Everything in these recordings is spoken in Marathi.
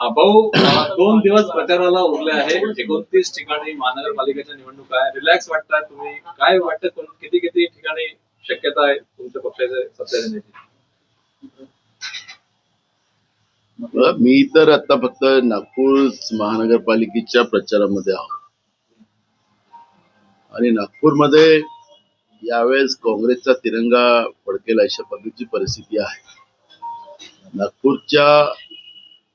हा, भाऊ दोन दिवस प्रचाराला उरले आहे. एकोणतीस ठिकाणी महानगरपालिकेच्या निवडणुका आहे. रिलॅक्स वाटताय तुम्ही. काय वाटतं किती किती ठिकाणी शक्यता आहे तुमच्या पक्षाचे सत्ता येण्याची मी तर आता फक्त नागपूर महानगरपालिकेच्या प्रचारामध्ये आहोत. आणि नागपूरमध्ये यावेळेस काँग्रेसचा तिरंगा फडकेल अशा पद्धतीची परिस्थिती आहे. नागपूरच्या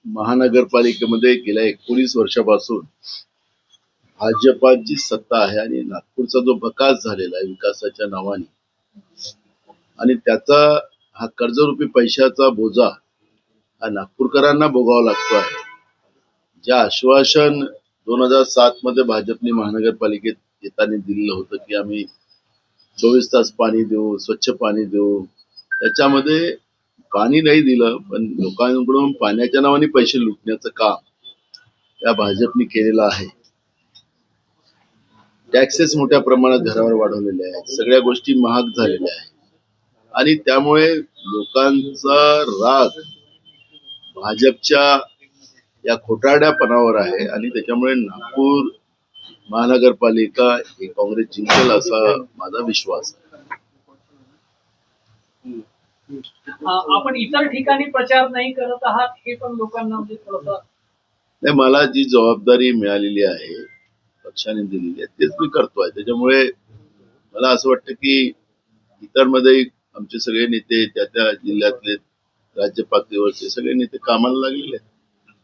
महानगरपालिकेमध्ये गेल्या एकोणीस वर्षापासून भाजपाची सत्ता आहे आणि नागपूरचा जो बकास झालेला आहे विकासाच्या नावाने. आणि त्याचा हा कर्जरूपी पैशाचा बोजा हा नागपूरकरांना भोगावा लागतो आहे. जे आश्वासन दोन हजार सात मध्ये भाजपने महानगरपालिकेत येताना दिलेलं होतं की आम्ही चोवीस तास पाणी देऊ स्वच्छ पाणी देऊ त्याच्यामध्ये पाणी नाही दिलं पण लोकांकडून पाण्याच्या नावाने पैसे लुटण्याचं काम त्या भाजपने केलेलं आहे. टॅक्सेस मोठ्या प्रमाणात घरावर वाढवलेले आहेत. सगळ्या गोष्टी महाग झालेल्या आहेत. आणि त्यामुळे लोकांचा राग भाजपच्या या खोटाड्यापणावर आहे आणि त्याच्यामुळे नागपूर महानगरपालिका हे काँग्रेस जिंकेल असा माझा विश्वास आहे. आपण इतर ठिकाणी प्रचार नाही करत आहात हे पण लोकांना म्हणजे थोडस नाही मला जी जबाबदारी मिळालेली आहे पक्षाने दिलेली आहे तेच मी करतोय त्याच्यामुळे मला असं वाटतं की इतरमध्ये आमचे सगळे नेते त्या त्या जिल्ह्यातले राज्य पातळीवरचे सगळे नेते कामाला लागलेले आहेत.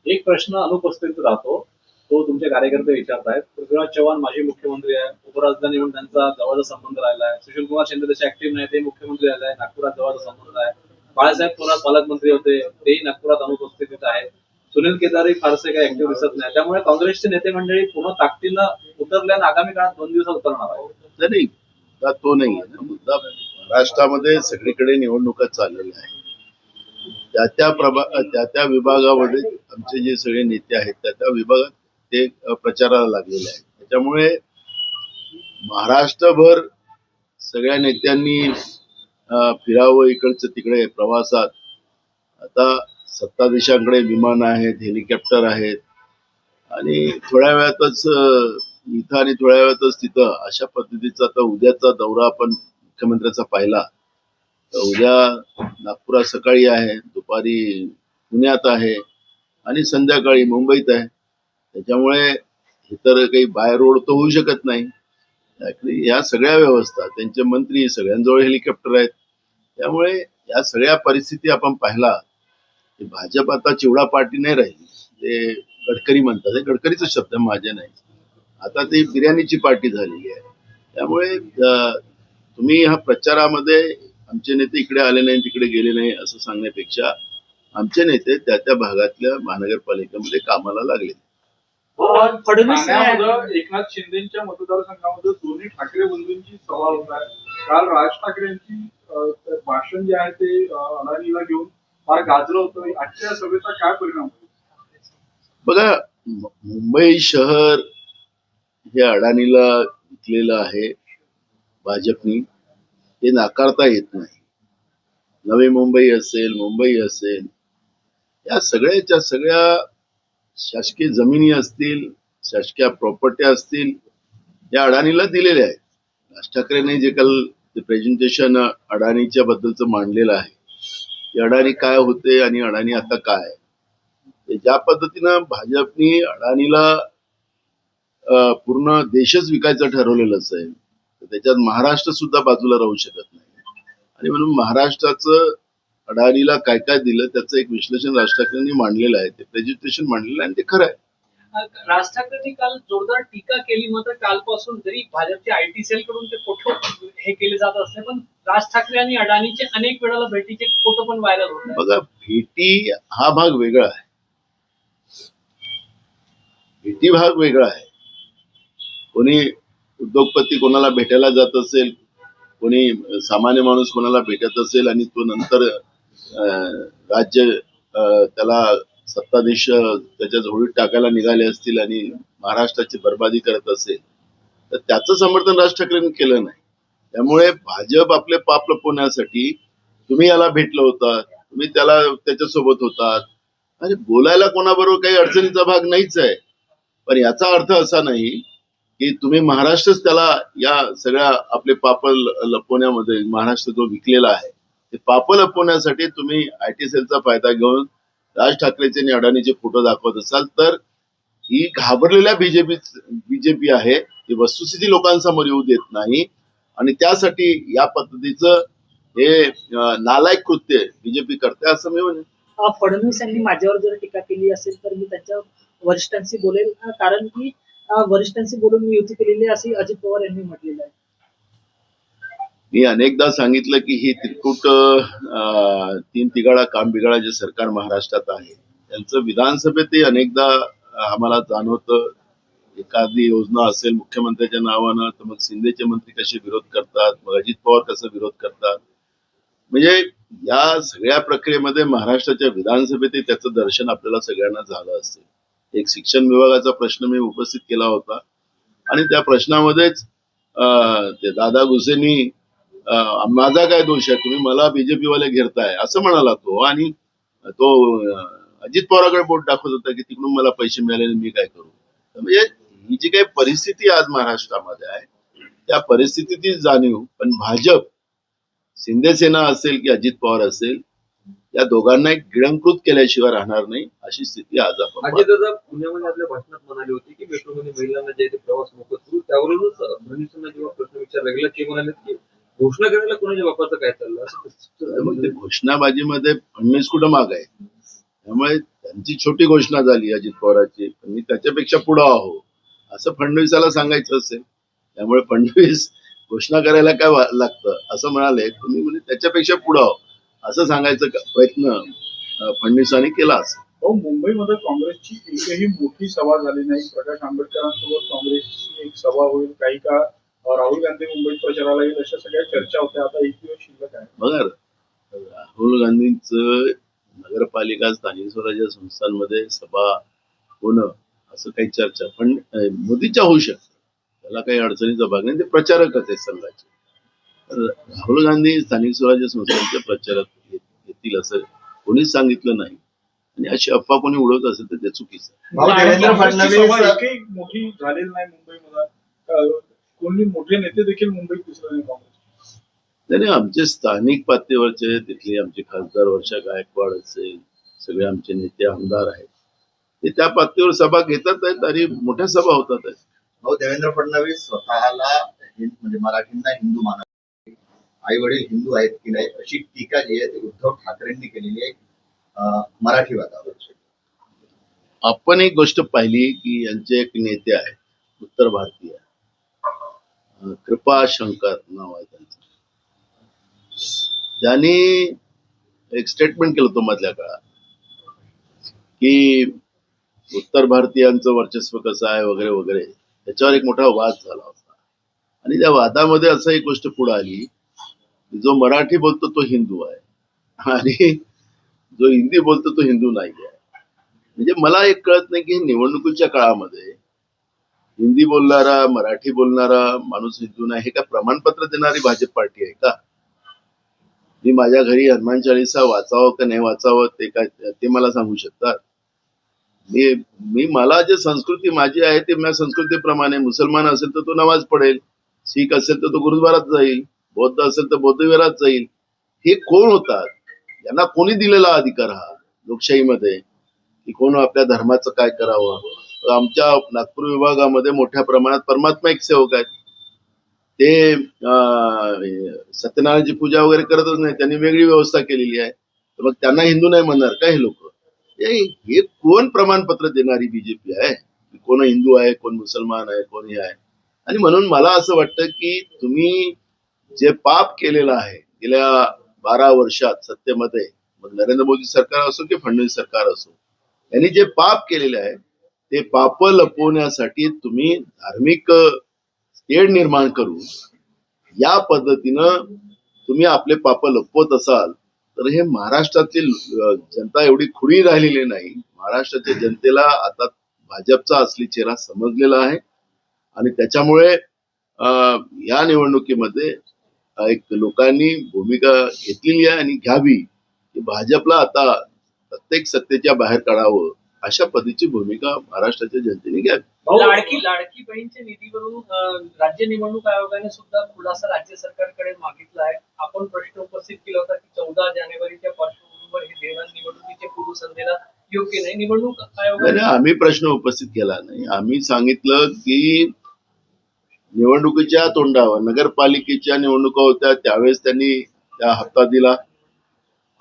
एक प्रश्न अनुपस्थित राहतो. तो तुमचे कार्यकर्ते विचारतायत. पृथ्वीराज चव्हाण माजी मुख्यमंत्री आहे उपराजधानी म्हणून त्यांचा जवळचा संबंध राहिला आहे. सुशील कुमार शिंदे तसे ऍक्टिव्ह नाही ते मुख्यमंत्री राहिले आहे नागपुरात जवळचा संबंध आहे. बाळासाहेब थोरात पालकमंत्री होते. तेही नागपुरात अनुपस्थितीत आहेत. सुनील केदारी फारसे काही ऍक्टिव्ह दिसत नाही. त्यामुळे काँग्रेसचे नेते मंडळी पूर्ण ताकदीनं उतरल्या आणि आगामी काळात दोन दिवसात उतरणार आहे नाही, तो नाही आहे मुद्दा महाराष्ट्रामध्ये सगळीकडे निवडणुका चाललेल्या आहेत त्या त्या प्रभा त्या त्या विभागामध्ये आमचे जे सगळे नेते आहेत त्या त्या विभागात ते प्रचाराला लागलेले आहेत त्याच्यामुळे महाराष्ट्रभर सगळ्या नेत्यांनी फिरावं इकडचं तिकडे प्रवासात. आता सत्ताधीशांकडे विमान आहेत हेलिकॉप्टर आहेत. आणि थोड्या वेळातच इथं आणि थोड्या वेळातच तिथं अशा पद्धतीचा आता उद्याचा दौरा आपण मुख्यमंत्र्याचा पाहिला. तर उद्या नागपुरात सकाळी आहे दुपारी पुण्यात आहे आणि संध्याकाळी मुंबईत आहे. त्याच्यामुळे इतर काही बाय रोड तर होऊ शकत नाही. या सगळ्या व्यवस्था त्यांचे मंत्री सगळ्यांजवळ हेलिकॉप्टर आहेत. त्यामुळे या सगळ्या परिस्थिती आपण पाहिला की भाजप आता चिवडा पार्टी नाही राहिली. ते गडकरी म्हणतात हे गडकरीचा शब्द माझे नाही. आता ती बिर्याणीची पार्टी झालेली आहे. त्यामुळे तुम्ही ह्या प्रचारामध्ये आमचे नेते इकडे आले नाही तिकडे गेले नाही असं सांगण्यापेक्षा आमचे नेते त्या त्या भागातल्या महानगरपालिकेमध्ये कामाला लागले. फडणवीस एकनाथ शिंदेच्या मतदारसंघामध्ये दोन्ही ठाकरे बंधूंची सभा होत आहे. काल राज ठाकरेंची अं, ते भाषण जे आहे ते अडाणीला घेऊन फार गाजलं होतं. आजच्या सभेचा काय परिणाम? बघा मुंबई शहर हे अडाणीला विकलेलं आहे भाजपनी हे नाकारता येत नाही. नवी मुंबई असेल मुंबई असेल या सगळ्याच्या सगळ्या शासकीय जमिनी असतील शासकीय प्रॉपर्टी असतील या अडाणीला दिलेल्या आहेत. राज ठाकरेंनी जे काल प्रेझेंटेशन अडाणीच्या बद्दलचं मांडलेलं आहे. की अडाणी काय होते आणि अडाणी आता काय? आहे. ज्या पद्धतीनं भाजपनी अडाणीला पूर्ण देशच विकायचं ठरवलेलंच आहे. त्याच्यात महाराष्ट्र सुद्धा बाजूला राहू शकत नाही. आणि म्हणून महाराष्ट्राचं अडाणीला काय काय दिलं त्याचं एक विश्लेषण राज ठाकरेंनी मांडलेलं आहे. ते प्रेझेंटेशन मांडलेलं आहे आणि ते खरं आहे. राज ठाकरेंनी काल जोरदार टीका केली मात्र कालपासून जरी भाजपच्या आयटी सेल कडून ते फोटो हे केले जात असते पण राज ठाकरे आणि अडाणीचे अनेक वेळेला भेटीचे फोटो पण व्हायरल होत. बघा भेटी हा भाग वेगळा आहे. भेटी भाग वेगळा आहे. कोणी उद्योगपती कोणाला भेटायला जात असेल कोणी सामान्य माणूस कोणाला भेटत असेल आणि तो नंतर राज्य त्याला सत्ताधीश त्याच्या झोळीत टाकायला निघाले असतील आणि महाराष्ट्राची बर्बादी करत असेल तर त्याचं समर्थन राज ठाकरेंनी केलं नाही. त्यामुळे भाजप आपले पाप लपवण्यासाठी तुम्ही याला भेटलं होता तुम्ही त्याला त्याच्यासोबत होतात. आणि बोलायला कोणाबरोबर काही अडचणीचा भाग नाहीच आहे. पण याचा अर्थ असा नाही की तुम्ही महाराष्ट्रच त्याला या सगळ्या आपले पाप ल- लपवण्यामध्ये महाराष्ट्र जो विकलेला आहे ते पाप लपवण्यासाठी तुम्ही आय टी सेलचा फायदा घेऊन राज ठाकरेचे आणि अडाणीचे फोटो दाखवत असाल तर ही घाबरलेल्या बीजेपी बीजेपी आहे. ती वस्तुस्थिती लोकांसमोर येऊ देत नाही. आणि त्यासाठी या पद्धतीचं हे नालायक कृत्य बीजेपी करते असं मी म्हणेन. फडणवीस यांनी माझ्यावर जर टीका केली असेल तर मी त्यांच्या वरिष्ठांशी बोलेल कारण की वरिष्ठांशी बोलून मी युती केलेली असे अजित पवार यांनी म्हटलेलं आहे. मी अनेकदा सांगितलं की ही तिरकुट तीन तिघाडा काम बिघाडा जे सरकार महाराष्ट्रात आहे त्यांचं विधानसभेतही अनेकदा आम्हाला जाणवतं. एखादी योजना असेल मुख्यमंत्र्याच्या नावानं तर मग शिंदेचे मंत्री कसे विरोध करतात मग अजित पवार कसं विरोध करतात? म्हणजे या सगळ्या प्रक्रियेमध्ये महाराष्ट्राच्या विधानसभेतही त्याचं दर्शन आपल्याला सगळ्यांना झालं असेल. एक शिक्षण विभागाचा प्रश्न मी उपस्थित केला होता. आणि त्या प्रश्नामध्येच अं, ते दादा गुसेनी माझा काय दोष आहे? तुम्ही मला बीजेपी वाले घेरताय असं म्हणाला तो. आणि तो अजित पवाराकडे बोट दाखवत होता की तिकडून मला पैसे मिळाले आणि मी काय करू? म्हणजे ही जी काही परिस्थिती आज महाराष्ट्रामध्ये आहे त्या परिस्थितीची जाणीव पण भाजप शिंदे सेना असेल की अजित पवार असेल या दोघांना एक गिळंकृत केल्याशिवाय राहणार नाही अशी स्थिती आज आपण पुण्यामध्ये आपल्या भाषणात म्हणाले होते की मेट्रोमध्ये महिलांना जे प्रवास मोफत करू त्यावरूनच जेव्हा प्रश्न विचारला गेला ते म्हणाले की घोषणा करायला कोणाच्या बापाचं काय चाललं? असं तर मग ते घोषणाबाजीमध्ये फडणवीस कुठं माग आहे? त्यामुळे त्यांची छोटी घोषणा झाली अजित पवारांची. पण मी त्याच्यापेक्षा पुढं आहो. असं फडणवीसाला सांगायचं असेल. त्यामुळे फडणवीस घोषणा करायला काय लागतं? असं म्हणाले. तुम्ही म्हणजे त्याच्यापेक्षा पुढं आहो. असं सांगायचा क- प्रयत्न फडणवीसांनी केला असेल. मुंबईमध्ये काँग्रेसची एकही मोठी सभा झाली नाही. प्रकाश आंबेडकरांसोबत काँग्रेसची एक सभा होईल. काही का अं, राहुल गांधी मुंबईत प्रचाराला येईल अशा सगळ्या चर्चा होत्या. आता एक दिवस शिल्लक आहे. बघा राहुल गांधींचं नगरपालिका स्थानिक स्वराज्य संस्थांमध्ये सभा होणं असं काही चर्चा. पण मोदीच्या होऊ शकतं. त्याला काही अडचणीचा भाग नाही. ते प्रचारकच आहेत संघाचे. राहुल गांधी स्थानिक स्वराज्य संस्थांचे प्रचारक येत- येतील असं कोणीच सांगितलं नाही. आणि अशी अफवा कोणी उडवत असेल तर ते चुकीचं आहे. देवेंद्र फडणवीस मोठी झालेली नाही मुंबईमध्ये. कोणी मोठे नेते देखील मुंबईत दिसले नाही काँग्रेस त्याने आमचे स्थानिक पातळीवरचे तिथले आमचे खासदार वर्षा गायकवाड असेल सगळे आमचे नेते आमदार आहेत. ते त्या पातळीवर सभा घेतात आहेत आणि मोठ्या सभा होतात आहेत. भाऊ देवेंद्र फडणवीस स्वतःला हिं- म्हणजे मराठींना हिंदू मानत आई वडील हिंदू आहेत की नाही अशी टीका जी आहे ती उद्धव ठाकरेंनी केलेली आहे अं, मराठीवादावर आपण एक गोष्ट पाहिली की यांचे एक नेते आहेत उत्तर भारतीय. कृपाशंकर नाव आहे त्यांचं. त्यांनी एक स्टेटमेंट केलं होतं मधल्या काळात की उत्तर भारतीयांचं वर्चस्व कसं आहे वगैरे वगैरे त्याच्यावर एक मोठा वाद झाला होता. आणि त्या वादामध्ये असं एक गोष्ट पुढे आली की जो मराठी बोलतो तो हिंदू आहे. आणि जो हिंदी बोलतो तो हिंदू नाही आहे म्हणजे मला एक कळत नाही की निवडणुकीच्या काळामध्ये हिंदी बोलणारा मराठी बोलणारा माणूस हिंदू नाही हे का प्रमाणपत्र देणारी भाजप पार्टी आहे का? मी माझ्या घरी हनुमान चाळीसा वाचावं का नाही वाचावं ते काय ते मला सांगू शकतात मी मी मला जे संस्कृती माझी आहे ते माझ्या संस्कृतीप्रमाणे मुसलमान असेल तर तो नमाज पडेल शीख असेल तर तो गुरुद्वारात जाईल बौद्ध असेल तर बौद्धविहारात जाईल हे कोण होतात? यांना कोणी दिलेला अधिकार हा लोकशाहीमध्ये? की कोण आपल्या धर्माचं काय करावं? आमच्या नागपूर विभागामध्ये मोठ्या प्रमाणात परमात्मा एक सेवक आहेत. ते अं, सत्यनारायणची पूजा वगैरे करतच नाही त्यांनी वेगळी व्यवस्था केलेली आहे. तर मग त्यांना हिंदू नाही म्हणणार का हे लोक? हे कोण प्रमाणपत्र देणारी बीजेपी आहे? कोण हिंदू आहे कोण मुसलमान आहे कोण हे आहे? आणि म्हणून मला असं वाटतं की तुम्ही जे पाप केलेलं आहे गेल्या बारा वर्षात सत्तेमध्ये मग नरेंद्र मोदी सरकार असो की फडणवीस सरकार असो यांनी जे पाप केलेले आहे ते पाप लपवण्यासाठी तुम्ही धार्मिक तेढ निर्माण करून या पद्धतीनं तुम्ही आपले पाप लपवत असाल तर हे महाराष्ट्रातील जनता एवढी खुळी राहिलेली नाही. महाराष्ट्राच्या जनतेला आता भाजपचा असली चेहरा समजलेला आहे. आणि त्याच्यामुळे या निवडणुकीमध्ये एक लोकांनी भूमिका घेतलेली आहे आणि घ्यावी. की भाजपला आता प्रत्येक सत्तेच्या बाहेर काढावं अशा पद्धतीची भूमिका महाराष्ट्राच्या जनतेने घ्यावी. लाडकी लाडकी बहीणच्या निधीवरून राज्य निवडणूक आयोगाने सुद्धा खुलासा राज्य सरकारकडे मागितला आहे आपण प्रश्न उपस्थित केला होता की चौदा जानेवारीच्या पार्श्वभूमीवर हे देवाण निवडणुकीच्या पूर्वसंध्येला योग्य नाही. निवडणूक आयोगाने नाही, आम्ही प्रश्न उपस्थित केला नाही. आम्ही सांगितलं की निवडणुकीच्या तोंडावर नगरपालिकेच्या निवडणुका होत्या त्यावेळेस त्यांनी त्या हप्ता दिला.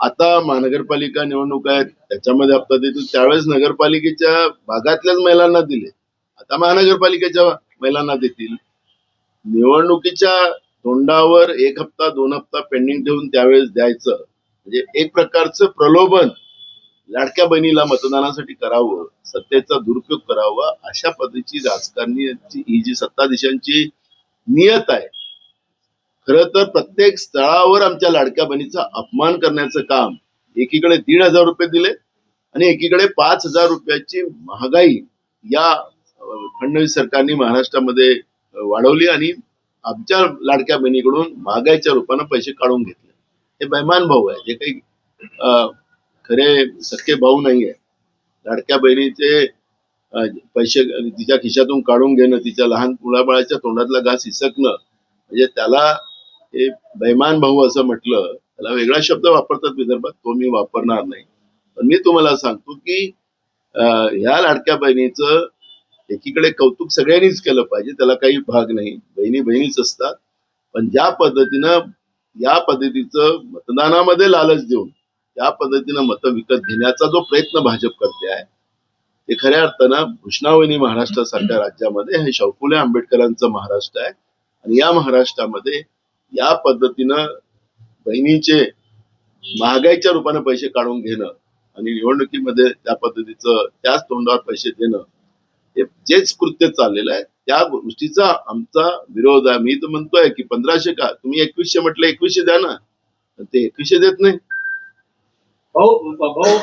आता महानगरपालिका निवडणूक आहेत त्याच्यामध्ये हप्ता देतो. त्यावेळेस नगरपालिकेच्या भागातल्याच महिलांना दिले. आता महानगरपालिकेच्या महिलांना देतील. निवडणुकीच्या तोंडावर एक हप्ता दोन हप्ता पेंडिंग ठेवून त्यावेळेस द्यायचं. म्हणजे एक प्रकारचं प्रलोभन लाडक्या बहिणीला मतदानासाठी करावं सत्तेचा दुरुपयोग करावा अशा पद्धतीची राजकारणी ही जी सत्ताधीशांची नियत आहे खर तर प्रत्येक स्थळावर आमच्या लाडक्या बहिणीचा अपमान करण्याचं काम एकीकडे दीड हजार रुपये दिले आणि एकीकडे पाच हजार रुपयाची महागाई या फडणवीस सरकारने महाराष्ट्रामध्ये वाढवली आणि आमच्या लाडक्या बहिणीकडून महागाईच्या रूपानं पैसे काढून घेतले. हे बैमान भाऊ आहे जे काही अं, खरे सख्खे भाऊ नाही आहे लाडक्या बहिणीचे पैसे तिच्या खिशातून काढून घेणं तिच्या लहान मुलाबाळाच्या तोंडातला घास हिसकणं म्हणजे त्याला हे दैमान भाऊ असं म्हटलं त्याला वेगळा शब्द वापरतात विदर्भात तो मी वापरणार नाही. पण मी तुम्हाला सांगतो की ह्या लाडक्या बहिणीचं एकीकडे कौतुक सगळ्यांनीच केलं पाहिजे त्याला काही भाग नाही. बहिणी बहिणीच असतात. पण ज्या पद्धतीनं या पद्धतीचं मतदानामध्ये लालच देऊन त्या पद्धतीनं मतं विकत घेण्याचा जो प्रयत्न भाजप करते आहे ते खऱ्या अर्थानं भूषणावणी महाराष्ट्रासारख्या राज्यामध्ये हे शौकुले आंबेडकरांचं महाराष्ट्र आहे. आणि या महाराष्ट्रामध्ये या पद्धतीनं बहिणीचे महागाईच्या रूपाने पैसे काढून घेणं आणि निवडणुकीमध्ये त्या पद्धतीचं त्याच तोंडावर पैसे देणं हे जेच कृत्य चाललेलं आहे त्या गोष्टीचा आमचा विरोध आहे. मी तर म्हणतोय की पंधराशे का तुम्ही एकवीसशे म्हटलं एकवीसशे द्या ना. ते एकवीसशे देत नाही. भाऊ भाऊ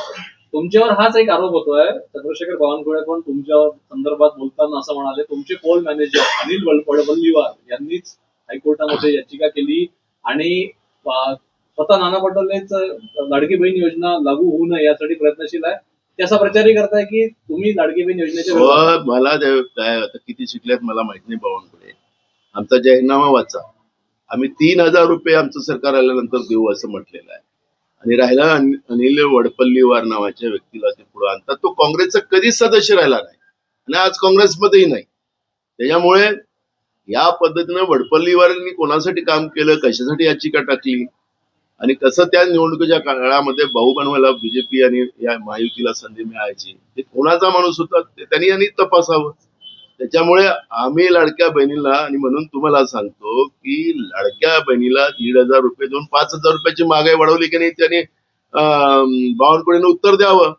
तुमच्यावर हाच एक आरोप होतोय. चंद्रशेखर बावनकुळे पण तुमच्या संदर्भात बोलताना असं म्हणाले तुमचे पोल मॅनेजर अनिल वल- वडवल्लीवार यांनीच हायकोर्टामध्ये याचिका केली आणि स्वतः नाना पटोलेच लाडकी बहीण योजना लागू होऊ नये यासाठी प्रयत्नशील आहे. त्याचा प्रचारही करताय की तुम्ही लाडकी बहीण योजनेच्या मला काय आता किती शिकल्यात मला माहीत नाही बावनकुळे आमचा जाहीरनामा वाचा. आम्ही तीन हजार रुपये आमचं सरकार आल्यानंतर देऊ असं म्हटलेलं आहे. आणि राहिला अन- अनिल वडपल्लीवार नावाच्या व्यक्तीला ते पुढे आणतात. तो काँग्रेसचा कधीच सदस्य राहिला नाही. आणि आज काँग्रेसमध्येही नाही. त्याच्यामुळे या पद्धतीनं वडपल्लीवारांनी कोणासाठी काम केलं कशासाठी याचिका टाकली आणि कसं त्या निवडणुकीच्या काळामध्ये भाऊ बनवायला बीजेपी आणि या महायुतीला संधी मिळायची ते कोणाचा माणूस होता ते त्यांनी यांनी तपासावं. त्याच्यामुळे आम्ही लाडक्या बहिणीला आणि म्हणून तुम्हाला सांगतो की लाडक्या बहिणीला दीड हजार रुपये देऊन पाच हजार रुपयाची महागाई वाढवली की नाही त्यांनी अं, बावनकुळेनं उत्तर द्यावं.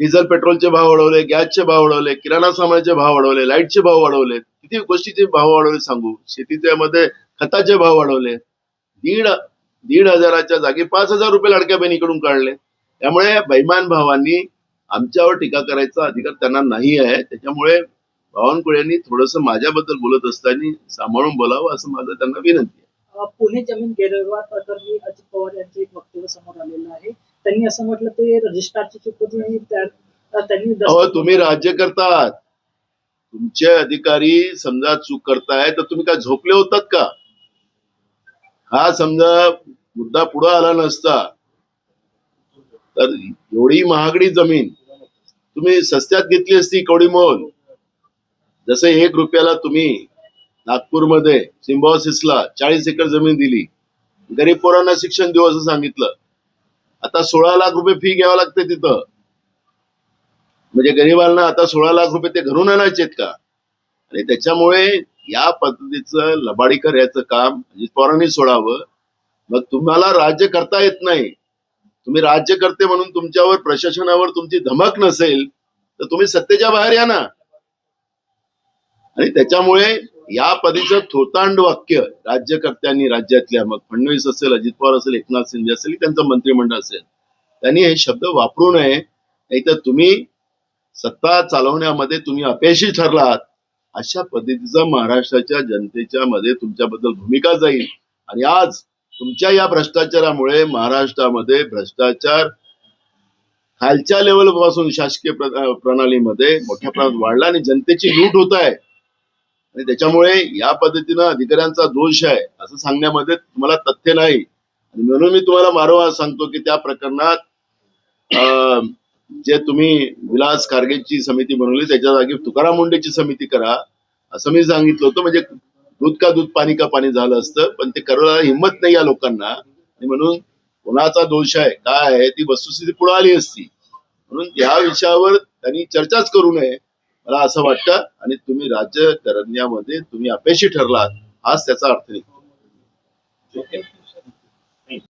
डिझेल पेट्रोलचे भाव वाढवले गॅसचे भाव वाढवले किराणा सामानाचे भाव वाढवले लाईटचे भाव वाढवले. किती गोष्टीचे भाव वाढवले सांगू? शेतीच्या मध्ये खताचे भाव वाढवले. दीड दीड हजाराच्या जागी पाच हजार रुपये लाडक्या बहिणीकडून काढले. त्यामुळे बैमान भावांनी आमच्यावर टीका करायचा अधिकार त्यांना नाही आहे. त्याच्यामुळे बावनकुळेंनी थोडस माझ्याबद्दल बोलत असताना सांभाळून बोलावं असं माझं त्यांना विनंती आहे. पुणे जमीन गैरव्यवहार प्रकरणी अजित पवार यांचे एक वक्तव्य समोर आलेलं आहे. त्यांनी असं म्हटलं ते रजिस्ट्रारची चूक होती आणि त्या- त्यांनी अहो तुम्ही राज्य करतात. तुमचे अधिकारी समजा चूक करताय तर तुम्ही काय झोपले होतात का? हा समजा मुद्दा पुढे आला नसता. तर एवढी महागडी जमीन. तुम्ही सस्त्यात घेतली असती कवडी मोल. जसं एक रुपयाला तुम्ही नागपूरमध्ये सिम्बॉसिसला चाळीस एकर जमीन दिली. गरीब पोरांना शिक्षण देऊ असं सांगितलं. आता सोळा लाख रुपये फी घ्यावं लागते तिथं. म्हणजे गरिबांना आता सोळा लाख रुपये ते घरून आणायचे का? आणि त्याच्यामुळे या पद्धतीचं लबाडीकर याचं काम म्हणजे अजित पवारांनी सोडावं. मग तुम्हाला राज्य करता येत नाही. तुम्ही राज्य करते म्हणून तुमच्यावर प्रशासनावर तुमची धमक नसेल तर तुम्ही सत्तेच्या बाहेर या ना. आणि त्याच्यामुळे या पद्धतीचं थोतांड वाक्य राज्यकर्त्यांनी राज्यातल्या मग फडणवीस असेल अजित पवार असेल एकनाथ शिंदे असेल त्यांचं मंत्रिमंडळ असेल त्यांनी हे शब्द वापरू नये. नाहीतर तुम्ही सत्ता चालवण्यामध्ये तुम्ही अपयशी ठरलात. अशा पद्धतीचा महाराष्ट्राच्या जनतेच्या मध्ये तुमच्याबद्दल भूमिका जाईल. आणि आज तुमच्या या भ्रष्टाचारामुळे महाराष्ट्रामध्ये भ्रष्टाचार खालच्या लेवलपासून शासकीय प्रणालीमध्ये मोठ्या प्रमाणात वाढला आणि जनतेची लूट होत आहे. आणि त्याच्यामुळे या पद्धतीनं अधिकाऱ्यांचा दोष आहे असं सांगण्यामध्ये तुम्हाला तथ्य नाही. आणि म्हणून मी तुम्हाला वारंवार सांगतो की त्या प्रकरणात जे तुम्ही विलास खारगेची समिती बनवली त्याच्या जागी तुकाराम मुंडेची समिती करा असं मी सांगितलं होतं. म्हणजे दूध का दूध पाणी का पाणी झालं असतं पण ते करायला हिंमत नाही या लोकांना. आणि म्हणून कोणाचा दोष आहे काय आहे ती वस्तुस्थिती पुढे आली असती. म्हणून या विषयावर त्यांनी चर्चाच करू नये. मला असं वाटतं आणि तुम्ही राज्य करण्यामध्ये तुम्ही अपयशी ठरलात हाच त्याचा अर्थ निघतो. ओके.